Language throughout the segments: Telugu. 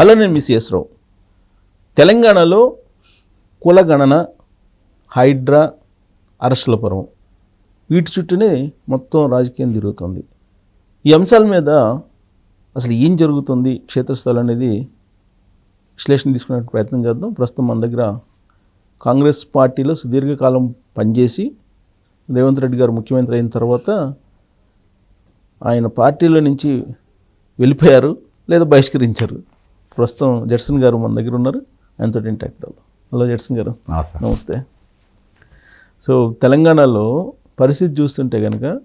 హలో నేను మిస్ చేసరావు తెలంగాణలో కులగణన హైడ్రా అరెస్టుల వీటి చుట్టూనే మొత్తం రాజకీయం తిరుగుతుంది. ఈ అంశాల మీద అసలు ఏం జరుగుతుంది క్షేత్రస్థలం అనేది విశ్లేషణ తీసుకునే ప్రయత్నం చేద్దాం. ప్రస్తుతం మన దగ్గర కాంగ్రెస్ పార్టీలో సుదీర్ఘకాలం పనిచేసి రేవంత్ రెడ్డి గారు ముఖ్యమంత్రి అయిన తర్వాత ఆయన పార్టీలో నుంచి వెళ్ళిపోయారు లేదా బహిష్కరించారు. ప్రస్తుతం జడ్సన్ గారు మన దగ్గర ఉన్నారు. ఆయనతో ఇంటాక్ట్ అవుతాం హలో జడ్సన్ గారు. నమస్తే. నమస్తే. సో తెలంగాణలో పరిస్థితి చూస్తుంటే కనుక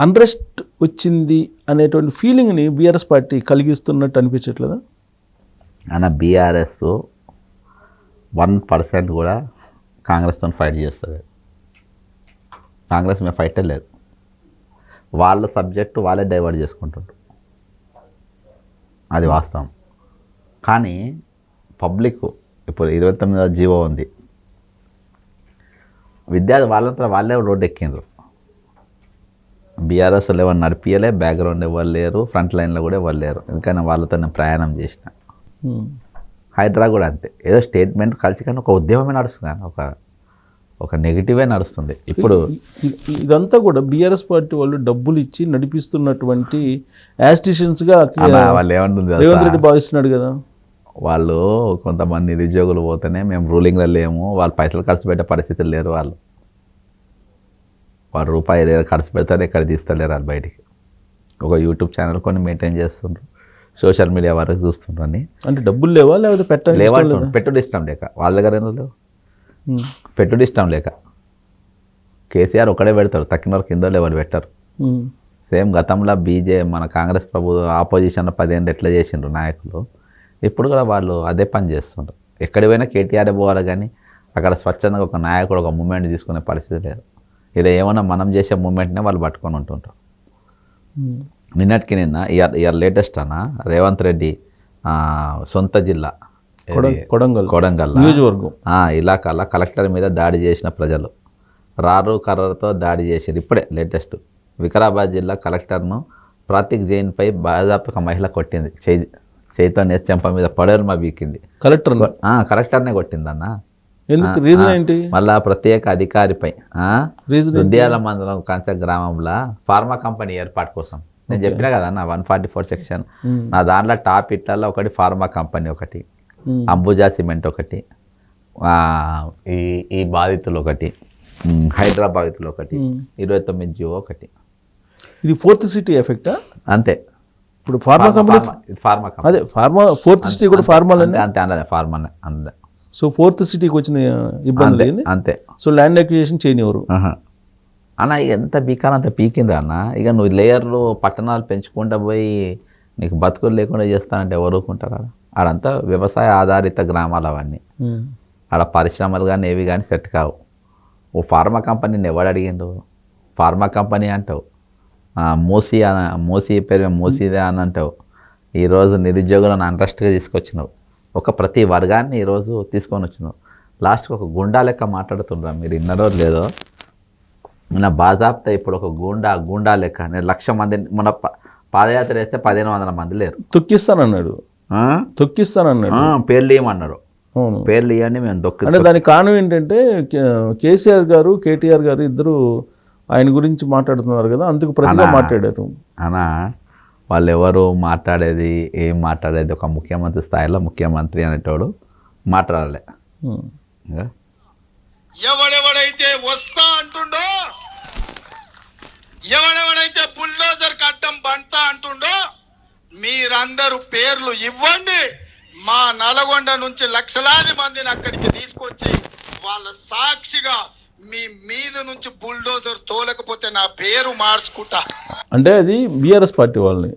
అన్రెస్ట్ వచ్చింది అనేటువంటి ఫీలింగ్ని బీఆర్ఎస్ పార్టీ కలిగిస్తున్నట్టు అనిపించట్లేదా? అన్న బీఆర్ఎస్ వన్ పర్సెంట్ కూడా కాంగ్రెస్తో ఫైట్ చేస్తుంది కాంగ్రెస్ మేము ఫైటే లేదు. వాళ్ళ సబ్జెక్టు వాళ్ళే డైవర్ట్ చేసుకుంటుంటారు అది వాస్తవం. కానీ పబ్లిక్ ఇప్పుడు ఇరవై తొమ్మిదో జీవో ఉంది. విద్యార్థి వాళ్ళంతా వాళ్ళే రోడ్డు ఎక్కిండ్రు బీఆర్ఎస్ ఎవరు నడిపియలే బ్యాక్గ్రౌండ్ ఎవరు లేరు ఫ్రంట్ లైన్లో కూడా ఎవరు లేరు. ఎందుకని వాళ్ళతో నేను ప్రయాణం చేసిన. హైడ్రా కూడా అంతే. ఏదో స్టేట్మెంట్ కలిసి కానీ ఒక ఉద్యమమే నడుస్తుంది కానీ ఒక ఒక నెగిటివే నడుస్తుంది. ఇప్పుడు ఇదంతా కూడా బీఆర్ఎస్ పార్టీ వాళ్ళు డబ్బులు ఇచ్చి నడిపిస్తున్నటువంటి యాస్టిషన్స్గా వాళ్ళు ఏమంటుంది? రేవంత్ రెడ్డి భావిస్తున్నాడు కదా? వాళ్ళు కొంతమంది నిరుద్యోగులు పోతేనే మేము రూలింగ్లో లేము వాళ్ళు పైసలు ఖర్చు పెట్టే పరిస్థితులు లేరు వాళ్ళు. వాళ్ళు రూపాయి ఖర్చు పెడతారు ఎక్కడ తీస్తలేరు వాళ్ళు బయటికి. ఒక యూట్యూబ్ ఛానల్ కొన్ని మెయింటైన్ చేస్తుండ్రు. సోషల్ మీడియా వరకు చూస్తుండ్రు అని అంటే డబ్బులు లేవా? లేకపోతే పెట్టాలి పెట్టుడు ఇష్టం లేక. వాళ్ళ దగ్గర లేవు? పెట్టుడు ఇష్టం లేక. కేసీఆర్ ఒకడే పెడతారు తక్కిన వరకు కింద ఎవరు పెట్టారు. సేమ్ గతంలో బీజే మన కాంగ్రెస్ ప్రభు ఆపోజిషన్లో పదేళ్ళు ఎట్లా చేసిండ్రు నాయకులు ఇప్పుడు కూడా వాళ్ళు అదే పని చేస్తుండ్రు. ఎక్కడి పోయినా కేటీఆర్ పోవాలి కానీ అక్కడ స్వచ్ఛందంగా ఒక నాయకుడు ఒక మూమెంట్ తీసుకునే పరిస్థితి లేదు. ఇక్కడ ఏమన్నా మనం చేసే మూమెంట్నే వాళ్ళు పట్టుకొని ఉంటుంటారు నిన్నటికి నిన్న ఇయర్ ఇయర్ లేటెస్ట్ అన్న రేవంత్ రెడ్డి సొంత జిల్లా? కొడంగల్. కొడంగల్. నియోజకవర్గం. ఇలాకాల కలెక్టర్ మీద దాడి చేసిన ప్రజలు. రారు కర్రతో దాడి చేశారు ఇప్పుడే లేటెస్ట్. వికారాబాద్ జిల్లా కలెక్టర్ను ప్రతీక్ జైన్పై బాధాపు ఒక మహిళ కొట్టింది. చేయి చైతన్య చెంప మీద పడేరుమ బీకింది కలెక్టర్ ఆ, కలెక్టర్నే కొట్టిందన్న. ఎందుకు? రీజన్ ఏంటి? మళ్ళా ప్రత్యేక అధికారిపై దుద్యాల మండలం కంచ గ్రామంలో ఫార్మా కంపెనీ ఏర్పాటు కోసం. నేను చెప్పినా కదా అన్న వన్ ఫార్టీ ఫోర్ సెక్షన్. నా దాంట్లో టాప్ ఇట్లలో ఒకటి ఫార్మా కంపెనీ ఒకటి. అంబుజా సిమెంట్ ఒకటి ఆ, ఈ ఈ బాధితులు ఒకటి బాధితులు ఒకటి ఇరవై తొమ్మిది జియో ఒకటి. ఇది ఫోర్త్ సిటీ ఎఫెక్టా? అంతే. ఇప్పుడు ఫార్మా కంపెనీ ఫార్మా ఫార్మా అదే ఫార్మా ఫోర్త్ సిటీ కూడా ఫార్మాలు అంతే అంతే అంతే ఫార్మా అంతే. సో ఫోర్త్ సిటీకి వచ్చిన ఇబ్బందులు ఏంది? అంతే. సో ల్యాండ్ అక్విజిషన్ చేయనివ్వరు ఆహా. అన్న ఇక ఎంత పీకాలో అంత పీకింది అన్న? ఇక నువ్వు లేయర్లు పట్టణాలు పెంచుకుంటా పోయి నీకు బతుకులు లేకుండా చేస్తానంటే ఎవరుకుంటారా ఆడంతా వ్యవసాయ ఆధారిత గ్రామాలు అవన్నీ. ఆడ పరిశ్రమలు కానీ ఏవి కానీ సెట్ కావు. ఓ ఫార్మా కంపెనీని ఎవడు అడిగిండు? ఫార్మా కంపెనీ అంటావు. మూసీ అన మూసీ పేరు మూసీదే అని అంటావు. ఈరోజు నిరుద్యోగులను అంట్రస్ట్గా తీసుకొచ్చినావు. ఒక ప్రతి వర్గాన్ని ఈరోజు తీసుకొని వచ్చినావు. లాస్ట్కి ఒక గుండా లెక్క మాట్లాడుతుండ్రా మీరు. ఇన్నరో లేదో నా బాజాబ్తా ఇప్పుడు ఒక గుండా గుండా లెక్క. నేను లక్ష మంది మన పాదయాత్ర వేస్తే పదిహేను వందల మంది లేరు. తొక్కిస్తానన్నాడు? తొక్కిస్తానన్నాడు. ఆ, పేర్లు అవును. పేర్లు ఇవ్వండి మేము దొక్కి అంటే దానికి కారణం ఏంటంటే కే- కేసీఆర్ గారు కేటీఆర్ గారు ఇద్దరు ఆయన గురించి మాట్లాడుతున్నారు కదా అందుకు ప్రతిగా మాట్లాడారు. అనా వాళ్ళు ఎవరు మాట్లాడేది ఏం మాట్లాడేది ఒక ముఖ్యమంత్రి స్థాయిలో ముఖ్యమంత్రి అనేటోడు మాట్లాడలే. ఎవడెవడైతే వస్తా అంటుండో ఎవడెవడైతే బుల్డోజర్ కట్టం బంటా అంటుండో మీరందరూ పేర్లు ఇవ్వండి. మా నల్గొండ నుంచి లక్షలాది మందిని అక్కడికి తీసుకొచ్చి వాళ్ళ సాక్షిగా మీ మీద నుంచి బుల్డోజర్ తోలకపోతే నా పేరు మార్చుకుంటా. అంటే అది బీఆర్ఎస్ పార్టీ వాళ్ళని.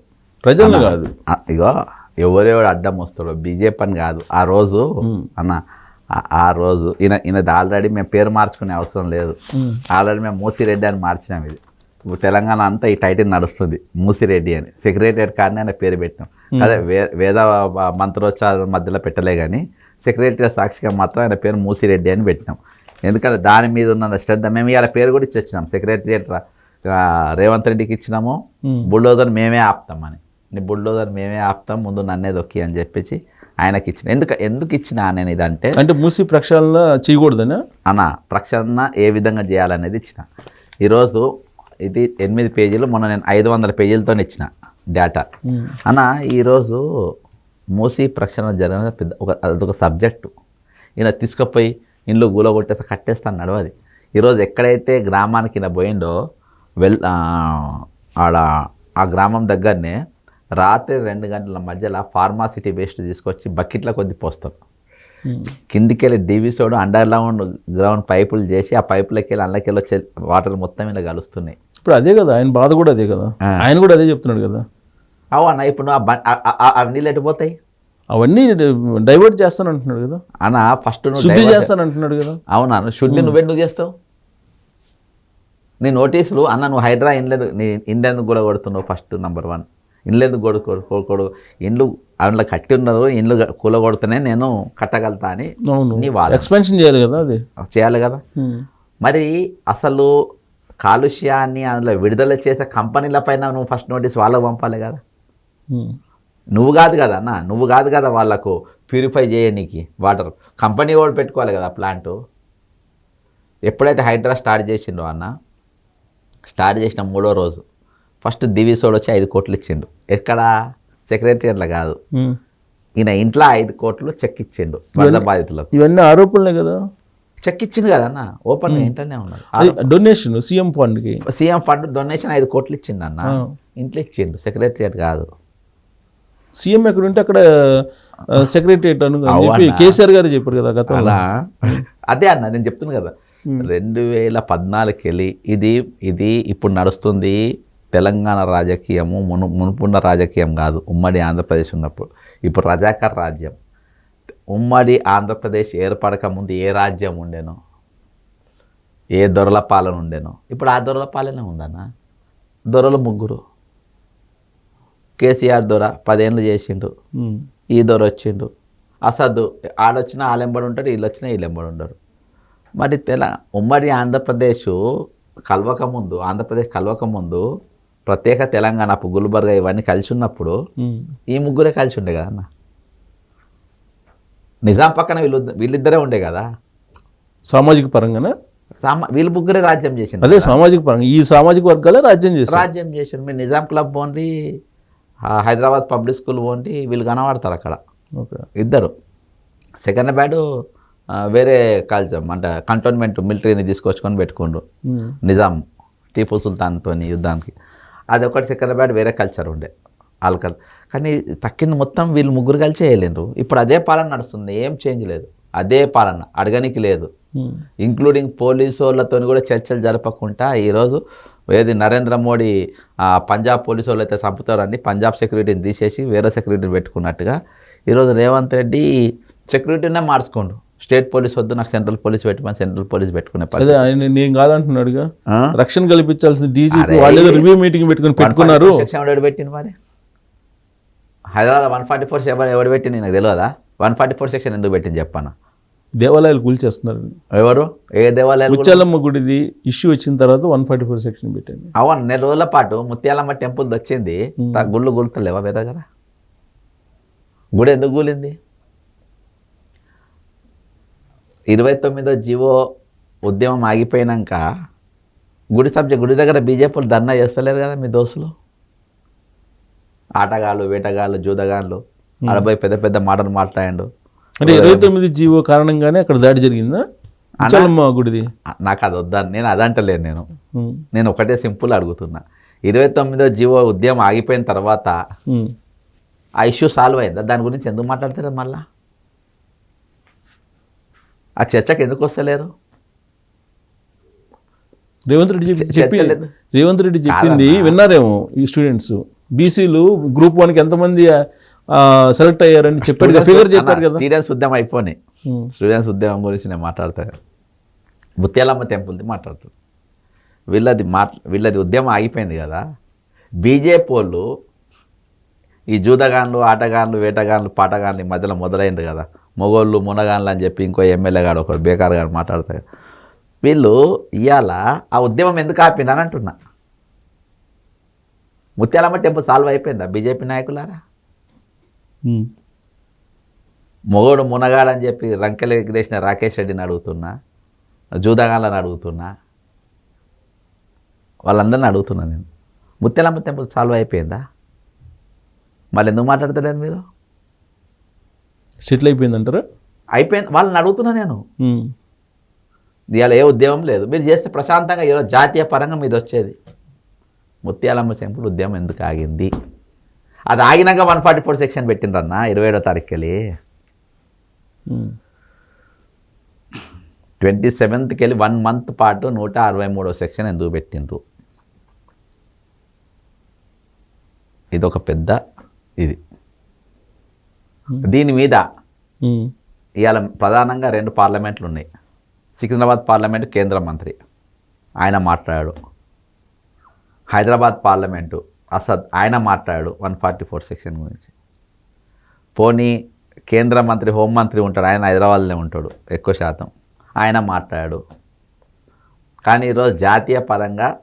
ప్రజల్ని కాదు. ఇగో ఎవరెవడు అడ్డం వస్తాడో బీజేపీ అని కాదు. ఆ రోజు అన్న ఆ- రోజు ఈయన ఈయనది ఆల్రెడీ మేము పేరు మార్చుకునే అవసరం లేదు. ఆల్రెడీ మేము మూసిరెడ్డి అని మార్చినాం ఇది. తెలంగాణ అంతా ఈ టైటిల్ నడుస్తుంది. మూసిరెడ్డి అని. సెక్రటరియట్ కానీ ఆయన పేరు పెట్టినాం. అదే వే వేద మంత్రోచ్చార మధ్యలో పెట్టలే కానీ సెక్రటరియట్ సాక్షిగా మాత్రం ఆయన పేరు మూసిరెడ్డి అని పెట్టినాం. ఎందుకంటే దాని మీద ఉన్న శ్రద్ధ మేము ఇవాళ పేరు కూడా ఇచ్చి వచ్చినాం సెక్రటరియట్ రేవంత్ రెడ్డికి ఇచ్చినాము. బుల్డోజర్ మేమే ఆపుతామని నీ బుల్డోజర్ మేమే ఆపుతాం ముందు నన్నే దొక్కి అని చెప్పేసి ఆయనకి ఇచ్చిన ఎందుకు ఎందుకు ఇచ్చిన నేను ఇదంటే అంటే మూసి ప్రక్షాళన చేయకూడదనా? అన్న ప్రక్షాళన ఏ విధంగా చేయాలనేది ఇచ్చిన. ఈరోజు ఇది ఎనిమిది పేజీలు మొన్న నేను ఐదు వందల పేజీలతో ఇచ్చిన డేటా అన్న ఈరోజు మూసి ప్రక్షాళన జరిగిన పెద్ద ఒక అదొక సబ్జెక్టు ఈయన తీసుకుపోయి ఇండ్లు గూలగొట్టేస్తే కట్టేస్తాను నడవది ఈరోజు ఎక్కడైతే గ్రామానికి ఈయన పోయిండో వెల్ ఆడ ఆ గ్రామం దగ్గరనే రాత్రి రెండు గంటల మధ్యలో ఫార్మాసిటీ వేస్ట్ తీసుకొచ్చి బకెట్ల కొద్ది పోస్తారు. కిందికి వెళ్ళి డీవీసోడు అండర్ గ్రౌండ్ గ్రౌండ్ పైపులు చేసి ఆ పైపులకి వెళ్ళి అందులోకి వచ్చే వాటర్ మొత్తం ఇలా కలుస్తున్నాయి ఇప్పుడు అదే కదా ఆయన బాధ కూడా అదే కదా. ఆయన కూడా అదే చెప్తున్నాడు కదా అవు అన్న ఇప్పుడు నువ్వు ఆ ఆ నీళ్ళు ఎట్టిపోతాయి అవన్నీ డైవర్ట్ చేస్తాను అంటున్నాడు కదా అన్న ఫస్ట్ నువ్వు శుద్ధి చేస్తాను అంటున్నాడు కదా అవునా నువ్వు శుద్ధి నువ్వెందుకు చేస్తావు నీ నోటీసులు అన్న నువ్వు హైడ్రా ఇండ్లేదు నీ ఇండ్లెందుకు కూడా కొడుతున్నావు ఫస్ట్ నెంబర్ వన్ ఇండ్లెందుకు కొడు కొడు కొడు- కొడు ఇండ్లు అందులో కట్టి ఉన్నారు ఇండ్లు కూల కొడితేనే నేను కట్టగలుగుతా అని నీ వాదన. ఎక్స్పెన్షన్ చేయాలి కదా అది? చేయాలి కదా. ఉమ్. మరి అసలు కాలుష్యాన్ని అందులో విడుదల చేసే కంపెనీల పైన నువ్వు ఫస్ట్ నోటీస్ వాళ్ళకు పంపాలి కదా. ఉమ్. నువ్వు కాదు కదా అన్న నువ్వు కాదు కదా వాళ్ళకు ప్యూరిఫై చేయనీకి వాటర్ కంపెనీ కూడా పెట్టుకోవాలి కదా ప్లాంట్ ఎప్పుడైతే హైడ్రా స్టార్ట్ చేసిండో అన్న స్టార్ట్ చేసిన మూడో రోజు ఫస్ట్ దివిసోడ్ వచ్చి ఐదు కోట్లు ఇచ్చిండు. ఎక్కడ? సెక్రటరియట్లో కాదు. ఈయన ఇంట్లో ఐదు కోట్లు చెక్ ఇచ్చిండు వరద బాధితులకు. ఇవన్నీ ఆరోపణలే కదా? చెక్ ఇచ్చిండు కదా అన్న. ఓపెన్ ఇంటనే ఉన్నారు అది డొనేషన్ సీఎం ఫండ్కి సీఎం ఫండ్ డొనేషన్ ఐదు కోట్లు ఇచ్చిండు అన్న. ఇంట్లో ఇచ్చిండు సెక్రటరియట్ కాదు. సీఎం ఎక్కడ ఉంటే అక్కడ సెక్రటరియట్ అను చెప్పి? కేసీఆర్ గారు చెప్పారు కదా గతంలో. అలా. అదే అన్న నేను చెప్తున్నా కదా. రెండు వేల పద్నాలుగుకి వెళ్ళి ఇది ఇది ఇప్పుడు నడుస్తుంది. తెలంగాణ రాజకీయము మును మునుపున్న రాజకీయం కాదు. ఉమ్మడి ఆంధ్రప్రదేశ్ ఉన్నప్పుడు. ఇప్పుడు రజాకర్ రాజ్యం. ఉమ్మడి ఆంధ్రప్రదేశ్ ఏర్పడక ముందు ఏ రాజ్యం ఉండేనో? ఏ దొరల పాలన ఉండేనో? ఇప్పుడు ఆ దొరల పాలనే ఉందన్న. దొరలు ముగ్గురు. కేసీఆర్ దొర పదేళ్ళు చేసిండు. ఈ దొర వచ్చిండు. అసదు ఆడొచ్చినా ఆలెంబడి ఉంటాడు వీళ్ళు వచ్చినా వీళ్ళెంబడి ఉండరు మరి తెల ఉమ్మడి ఆంధ్రప్రదేశ్ కలవక ముందు ఆంధ్రప్రదేశ్ కలవక ముందు ప్రత్యేక తెలంగాణ అప్పుడు గుల్బర్గా ఇవన్నీ కలిసి ఉన్నప్పుడు. ఈ ముగ్గురే కలిసి ఉండే కదా అన్న? నిజాం పక్కన వీళ్ళు వీళ్ళిద్దరే ఉండే కదా? సామాజిక పరంగానా? సామా వీళ్ళు ముగ్గురే రాజ్యం చేసింది అదే సామాజిక పరంగా. ఈ సామాజిక వర్గాలే రాజ్యం చేస్తారు రాజ్యం చేసిండు మీరు నిజాం క్లబ్ పోండి హైదరాబాద్ పబ్లిక్ స్కూల్ పోండి వీళ్ళు కనబడతారు అక్కడ. ఓకే. ఇద్దరు. సెకండ్ బ్యాడ్ వేరే కాల్చాం అంటే కంటోన్మెంట్ మిలిటరీని తీసుకొచ్చుకొని పెట్టుకుండ్రు. నిజాం టీపు సుల్తాన్తో యుద్ధానికి. అది ఒకటి సెకండ్ బ్యాడ్ వేరే కల్చర్ ఉండే. ఆల్కల్. కానీ తక్కింది మొత్తం వీళ్ళు ముగ్గురు కలిసి వేయలేరు ఇప్పుడు అదే పాలన నడుస్తుంది. ఏం చేంజ్ లేదు. అదే పాలన. అడగనికి లేదు. ఇంక్లూడింగ్ పోలీసు వాళ్ళతో కూడా చర్చలు జరపకుండా ఈరోజు ఏది నరేంద్ర మోడీ పంజాబ్ పోలీసు వాళ్ళు అయితే చంపుతారని పంజాబ్ సెక్యూరిటీని తీసేసి వేరే సెక్యూరిటీని పెట్టుకున్నట్టుగా ఈరోజు రేవంత్ రెడ్డి సెక్యూరిటీనే మార్చుకోండు. స్టేట్ పోలీస్ వద్దు నాకు సెంట్రల్ పోలీస్ పెట్టమని సెంట్రల్ పోలీస్ పెట్టుకునే అదే. ఆయన నేను కాదంటున్నాడుగా? రక్షణ కల్పించాల్సిన డీజీపీ. వాళ్ళు రివ్యూ మీటింగ్ పెట్టుకుని పెట్టుకున్నారు. 144 సెక్షన్ ఎవడు పెట్టింది మరి? Hyderabad one forty four seven ఎవడు పెట్టింది నాకు తెలియదా? వన్ ఫార్టీ ఫోర్ సెక్షన్ ఎందుకు పెట్టింది చెప్పాను? దేవాలయాలు కూల్చేస్తున్నారు. ఎవరు? ఏ దేవాలయాలు ముత్యాలమ్మ గుడిది ఇష్యూ వచ్చిన తర్వాత వన్ ఫార్టీ ఫోర్ సెక్షన్ పెట్టింది. అవును నెల రోజుల పాటు ముత్యాలమ్మ టెంపుల్ వచ్చింది. గుళ్ళు గులుతలేవా వేద కదా గుడి ఎందుకు కూలింది? ఇరవై తొమ్మిదో జీవో ఉద్యమం ఆగిపోయినాక గుడి సబ్జెక్ట్ గుడి దగ్గర బీజేపీలు ధర్నా చేస్తలేరు కదా మీ దోస్తులు? ఆటగాళ్ళు వేటగాళ్ళు జూదగాళ్ళు అడబోయి పెద్ద పెద్ద మాటలు మాట్లాడండు. అంటే ఇరవై తొమ్మిది జీవో కారణంగానే అక్కడ దాడి జరిగిందా? ముత్యాలమ్మ గుడిది? నాకు అది వద్దని నేను అదంటలేను నేను. నేను ఒకటే సింపుల్ అడుగుతున్నా. ఇరవై తొమ్మిదో జీవో ఉద్యమం ఆగిపోయిన తర్వాత. ఆ ఇష్యూ సాల్వ్ అయిందా? దాని గురించి ఎందుకు మాట్లాడతారు మళ్ళా? ఆ చర్చకు ఎందుకు వస్తలేరు? రేవంత్ రెడ్డి చెప్పి. రేవంత్ రెడ్డి చెప్పింది విన్నారేమో ఈ స్టూడెంట్స్ బీసీలు గ్రూప్ వన్కి ఎంతమంది సెలెక్ట్ అయ్యారని చెప్పాడు కదా ఫిగర్ చెప్పారు కదా. స్టూడెంట్స్ ఉద్యమం అయిపోయి. స్టూడెంట్స్ ఉద్యమం గురించి నేను మాట్లాడతాను. ముత్యాలమ్మ టెంపుల్ది మాట్లాడుతాను వీళ్ళది మా వీళ్ళది ఉద్యమం ఆగిపోయింది కదా. బీజేపీ వాళ్ళు ఈ జూదగాన్లు ఆటగాన్లు వేటగాన్లు పాటగాన్లు ఈ మధ్యలో మొదలైంది కదా. మొగోళ్ళు మునగాన్లు అని చెప్పి ఇంకో ఎమ్మెల్యే గాడు ఒకడు బేకార్ గాడు మాట్లాడతాడు. వీళ్ళు ఇవాళ ఆ ఉద్యమం ఎందుకు ఆపిండని అంటున్నా. ముత్యాలమ్మ టెంపుల్ సాల్వ్ అయిపోయిందా? బీజేపీ నాయకులారా. మొగోడు మునగాడని చెప్పి రంకెలు ఎగిరేసిన రాకేష్ రెడ్డిని అడుగుతున్నా జూదగాళ్ళని అడుగుతున్నా వాళ్ళందరిని అడుగుతున్నా నేను. ముత్యాలమ్మ టెంపుల్ సాల్వ్ అయిపోయిందా? మళ్ళీ ఎందుకు మాట్లాడతలేదు మీరు? సెటిల్ అయిపోయిందంటారా అయిపోయింది. వాళ్ళని అడుగుతున్నా నేను. ఇవాళ ఏ ఉద్యమం లేదు. మీరు చేస్తే ప్రశాంతంగా ఈరోజు జాతీయ పరంగా మీది వచ్చేది. ముత్యాలమ్మ టెంపుల్ ఉద్యమం ఎందుకు ఆగింది? అది ఆగినాక వన్ ఫార్టీ ఫోర్ సెక్షన్ పెట్టిండ్రన్న ఇరవై ఏడో తారీఖుకి వెళ్ళి ఉమ్. ట్వంటీ సెవెంత్కి వెళ్ళి వన్ మంత్ పాటు నూట అరవై మూడో సెక్షన్ ఎందుకు పెట్టిండ్రు? ఇది ఒక పెద్ద ఇది. దీని మీద ఉమ్. ఇవాళ ప్రధానంగా రెండు పార్లమెంట్లు ఉన్నాయి సికింద్రాబాద్ పార్లమెంటు కేంద్ర మంత్రి. ఆయన మాట్లాడాడు. హైదరాబాద్ పార్లమెంటు అసద్ ఆయన మాట్లాడాడు వన్ ఫార్టీ ఫోర్ సెక్షన్ గురించి. పోనీ కేంద్ర మంత్రి హోంమంత్రి ఉంటాడు. ఆయన హైదరాబాద్లో ఉంటాడు ఎక్కువ శాతం. ఆయన మాట్లాడాడు. కానీ ఈరోజు జాతీయ పరంగా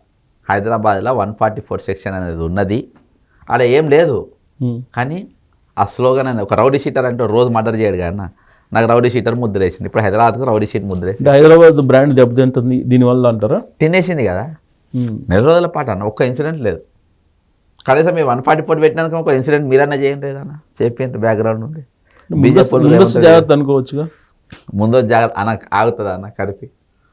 హైదరాబాద్లో వన్ ఫార్టీ ఫోర్ సెక్షన్ అనేది ఉన్నది. ఆడ ఏం లేదు. ఉమ్. కానీ ఆ స్లోగన్ అని ఒక రౌడీ షీటర్ అంటే రోజు మర్డర్ చేయడు కానీ నాకు రౌడీ షీటర్ ముద్రేసింది ఇప్పుడు హైదరాబాద్కు రౌడీ షీట్ ముద్రేసింది హైదరాబాద్ బ్రాండ్ దెబ్బతింటుంది దీనివల్ల అంటారా? తినేసింది కదా. నెల రోజుల పాటు అన్న. ఒక్క ఇన్సిడెంట్ లేదు. కనీసం మీరు వన్ ఫార్టీ ఫోర్ పెట్టినందుకు ఒక ఇన్సిడెంట్ మీరన్నా చేయండి లేదన్న చెప్పేంత బ్యాక్గ్రౌండ్ ఉంది ముందస్తు ముందస్తు జాగ్రత్త అనుకోవచ్చుగా? ముందు జాగ్రత్త అన్న ఆగుతుంది అన్న కలిపి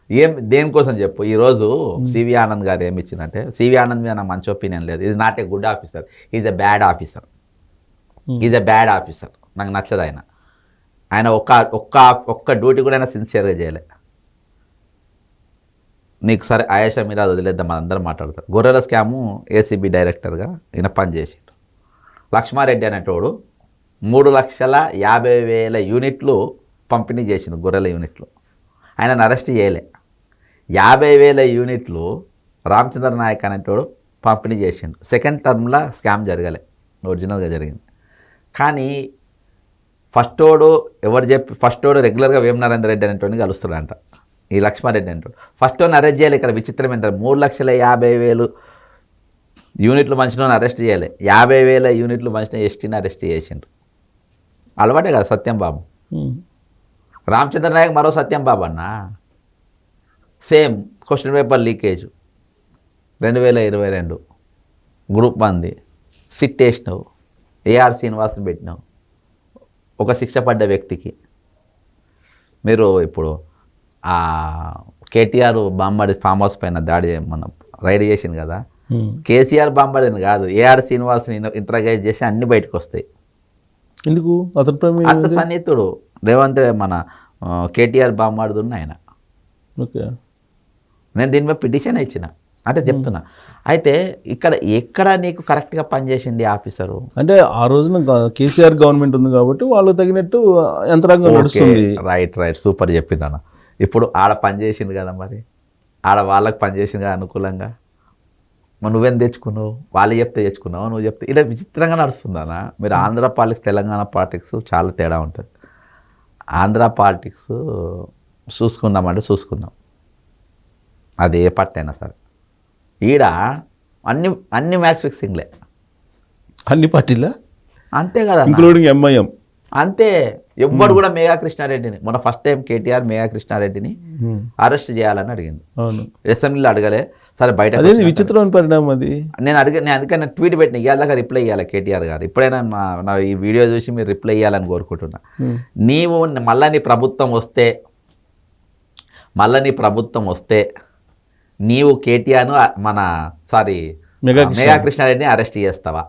ఏం దేనికోసం చెప్పు. ఈరోజు సివి ఆనంద్ గారు ఏమి ఇచ్చిందంటే సివి ఆనంద్ మీద నాకు మంచి ఒపీనియన్ లేదు. ఇది not a good officer. Is a bad officer. Is a bad officer నాకు నచ్చదు ఆయన. ఆయన ఒక్క ఒక్క ఒక్క డ్యూటీ కూడా ఆయన సిన్సియర్గా చేయలే. నీకు సరే ఆయేషా మీద అది వదిలేద్దాం అందరం మాట్లాడతారు గొర్రెల స్కాము ఏసీబీ డైరెక్టర్గా ఈయన పనిచేసిండు లక్ష్మారెడ్డి అనేటోడు మూడు లక్షల యాభై వేల యూనిట్లు పంపిణీ చేసిండు గొర్రెల యూనిట్లు. ఆయనను అరెస్ట్ చేయలే. యాభై వేల యూనిట్లు రామచంద్ర నాయక్ అనేటోడు పంపిణీ చేసిండు. సెకండ్ టర్మ్లో స్కామ్ జరగలే. ఒరిజినల్గా జరిగింది. కానీ ఫస్ట్ ఓడు ఎవరు చెప్పి ఫస్ట్ ఓడు రెగ్యులర్గా వేమనారాయణ రెడ్డి అనేటువంటి కలుస్తాడంట. ఈ లక్ష్మారెడ్డి అంటాడు ఫస్ట్ ఓన్ అరెస్ట్ చేయాలి ఇక్కడ విచిత్రం ఏంటంటే మూడు లక్షల యాభై వేలు యూనిట్లు మనిషిని అరెస్ట్ చేయాలి. యాభై వేల యూనిట్లు మనిషిని ఎస్టీని అరెస్ట్ చేసిండు. అలవాటే కదా సత్యం బాబు. రామచంద్ర నాయక్ మరో సత్యం బాబు అన్న. Same question paper leakage. రెండు వేల ఇరవై రెండు. గ్రూప్ మంది సిట్ వేసినావు. ఏఆర్ శ్రీనివాస్ని పెట్టినావు ఒక శిక్ష పడ్డ వ్యక్తికి. మీరు ఇప్పుడు ఆ కేటీఆర్ బాంబడి ఫామ్ హౌస్ పైన దాడి మనం రైడ్ చేసింది కదా. కేసీఆర్ బాంబడిని కాదు ఏఆర్ శ్రీనివాస్ని ఇంట్రాగైజ్ చేసి అన్ని బయటకు వస్తాయి. ఎందుకు? అతని అంత? సన్నిహితుడు రేవంత్ మన కేటీఆర్ బామ్మాడుతున్న ఆయన. ఓకే. నేను దీని మీద పిటిషన్ ఇచ్చిన. అంటే చెప్తున్నా. అయితే ఇక్కడ ఎక్కడ నీకు కరెక్ట్గా పనిచేసింది ఆఫీసరు? అంటే ఆ రోజున కేసీఆర్ గవర్నమెంట్ ఉంది కాబట్టి వాళ్ళకి తగినట్టు యంత్రాంగం నడుస్తుంది. రైట్ రైట్ సూపర్ చెప్పిందన్న. ఇప్పుడు ఆడ పని చేసింది కదా మరి? ఆడ వాళ్ళకి పని చేసింది కదా అనుకూలంగా? నువ్వేం తెచ్చుకున్నావు? వాళ్ళు చెప్తే తెచ్చుకున్నావు? నువ్వు చెప్తే ఇలా విచిత్రంగా నడుస్తుందన్న. మీరు ఆంధ్ర పాలిటిక్స్ తెలంగాణ పాలిటిక్స్ చాలా తేడా ఉంటుంది. ఆంధ్ర పాలిటిక్స్ చూసుకుందామంటే చూసుకుందాం. అది ఏ పార్టీ అయినా సరే. ఈడ అన్ని అన్ని మ్యాచ్ ఫిక్సింగ్లే. అన్ని పార్టీలా? అంతే కదా. Including MIM. అంతే. ఎవ్వడు కూడా మేఘా కృష్ణారెడ్డిని మొన్న ఫస్ట్ టైం కేటీఆర్ మేఘా కృష్ణారెడ్డిని అరెస్ట్ చేయాలని అడిగింది అసెంబ్లీలో అడగలే. సరే బయట అదేంది విచిత్రమైన పరిణామం అది? నేను అడిగ నేను అందుకని నేను ట్వీట్ పెట్టిన ఇవాళ రిప్లై ఇవ్వాలి కేటీఆర్ గారు. ఇప్పుడైనా మా నా ఈ వీడియో చూసి మీరు రిప్లై ఇవ్వాలని కోరుకుంటున్నా. ఉమ్. నీవు మళ్ళా నీ ప్రభుత్వం వస్తే మళ్ళా నీ ప్రభుత్వం వస్తే నీవు కేటీఆర్ను మన సారీ మెగా. మెగా కృష్ణారెడ్డిని అరెస్ట్ చేస్తావా?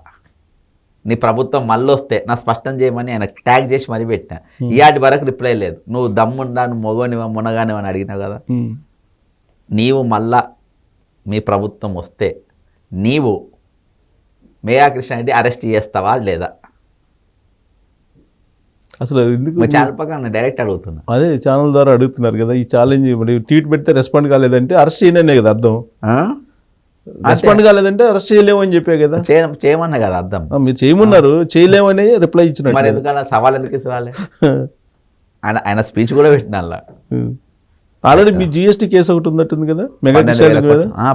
నీ ప్రభుత్వం మళ్ళీ వస్తే నా స్పష్టం చేయమని ఆయన ట్యాగ్ చేసి మరీ పెట్టిన ఇవాటి వరకు రిప్లై లేదు. నువ్వు దమ్ముండా నువ్వు మొగనివా మునగానివా అని అడిగినావు కదా. నీవు మళ్ళా మీ ప్రభుత్వం వస్తే నీవు మేఘా కృష్ణారెడ్డి అరెస్ట్ చేస్తావా లేదా? అసలు ఎందుకు పక్కన డైరెక్ట్ అడుగుతున్నా. అదే ఛానల్ ద్వారా అడుగుతున్నారు కదా ఈ ఛాలెంజ్ ట్వీట్ పెడితే రెస్పాండ్ కాలేదంటే అరెస్ట్ చేయననే కదా అర్థం? రెస్పాండ్ కాలేదంటే అరెస్ట్ చేయలేము అని చెప్పే కదా. చేయ- చేయమన్నా కదా అర్థం. మీరు చేయమన్నారు చేయలేమని రిప్లై ఇచ్చినట్టు మరి ఎందుకన్నా సవాల్ ఎందుకు ఇవ్వాలి ఆయన ఆయన స్పీచ్ కూడా పెట్టిన అందులో. ఆల్రెడీ మీ జిఎస్టీ కేసు ఒకటి ఉన్నట్టుంది కదా? మెగా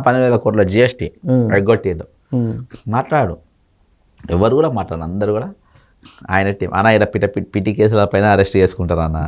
పన్నెండు వేల కోట్ల- జిఎస్టీ ఉమ్. మాట్లాడు. ఎవరు కూడా మాట్లాడు అందరు కూడా. ఆయన టీం అన్న ఇలా పిట పిటి కేసుల పైన అరెస్ట్ చేసుకుంటారు అన్న